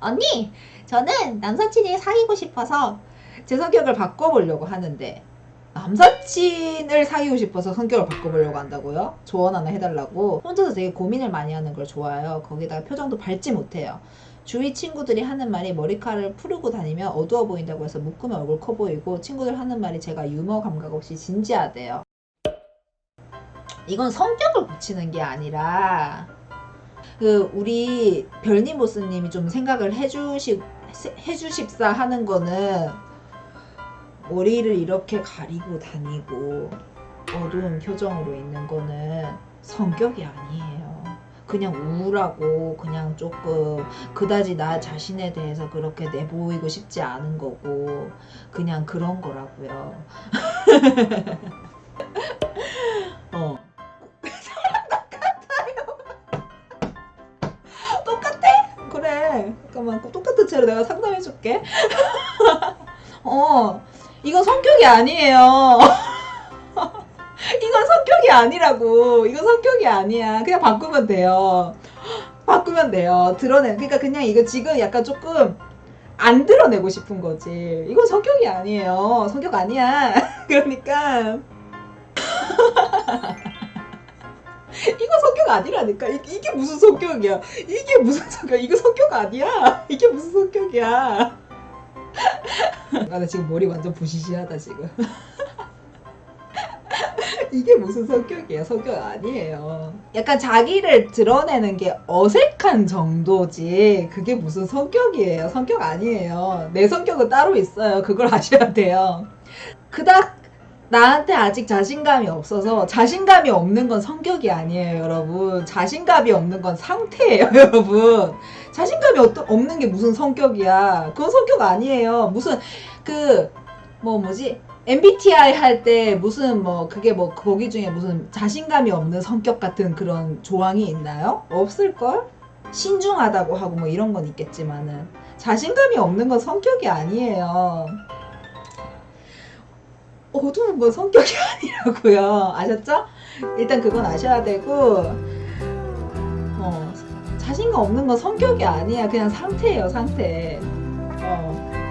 언니, 저는 남사친이 사귀고 싶어서 제 성격을 바꿔보려고 하는데 남사친을 사귀고 싶어서 성격을 바꿔보려고 한다고요? 조언 하나 해달라고 혼자서 되게 고민을 많이 하는 걸 좋아해요. 거기다가 표정도 밝지 못해요. 주위 친구들이 하는 말이 머리카락을 풀고 다니면 어두워 보인다고 해서 묶으면 얼굴 커 보이고 친구들 하는 말이 제가 유머 감각 없이 진지하대요. 이건 성격을 고치는 게 아니라 그 우리 별님 보스님이 좀 생각을 해주시 해주십사 하는 거는 머리를 이렇게 가리고 다니고 어두운 표정으로 있는 거는 성격이 아니에요. 그냥 우울하고 그냥 조금 그다지 나 자신에 대해서 그렇게 내보이고 싶지 않은 거고 그냥 그런 거라고요. 잠깐만, 그 똑같은 채로 내가 상담해줄게. 어, 이건 성격이 아니에요. 이건 성격이 아니라고. 이건 성격이 아니야. 그냥 바꾸면 돼요. 바꾸면 돼요. 드러내. 그러니까 그냥 이거 지금 약간 조금 안 드러내고 싶은 거지. 이건 성격이 아니에요. 성격 아니야. 그러니까. 이거 성격 아니라니까. 이, 이게 무슨 성격이야. 이게 무슨 성격? 이거 성격 아니야. 이게 무슨 성격이야. 아, 나 지금 머리 완전 부시시하다 지금. 이게 무슨 성격이야? 성격 아니에요. 약간 자기를 드러내는 게 어색한 정도지. 그게 무슨 성격이에요? 성격 아니에요. 내 성격은 따로 있어요. 그걸 아셔야 돼요. 그닥 나한테 아직 자신감이 없어서 자신감이 없는 건 성격이 아니에요, 여러분. 자신감이 없는 건 상태예요, 여러분. 자신감이 어떠- 없는 게 무슨 성격이야. 그건 성격 아니에요. 무슨 그 뭐 뭐지? MBTI 할 때 무슨 뭐 그게 뭐 거기 중에 무슨 자신감이 없는 성격 같은 그런 조항이 있나요? 없을걸? 신중하다고 하고 뭐 이런 건 있겠지만은 자신감이 없는 건 성격이 아니에요. 어두운 건 성격이 아니라고요. 아셨죠? 일단 그건 아셔야 되고 어, 자신감 없는 건 성격이 아니야. 그냥 상태예요, 상태. 어.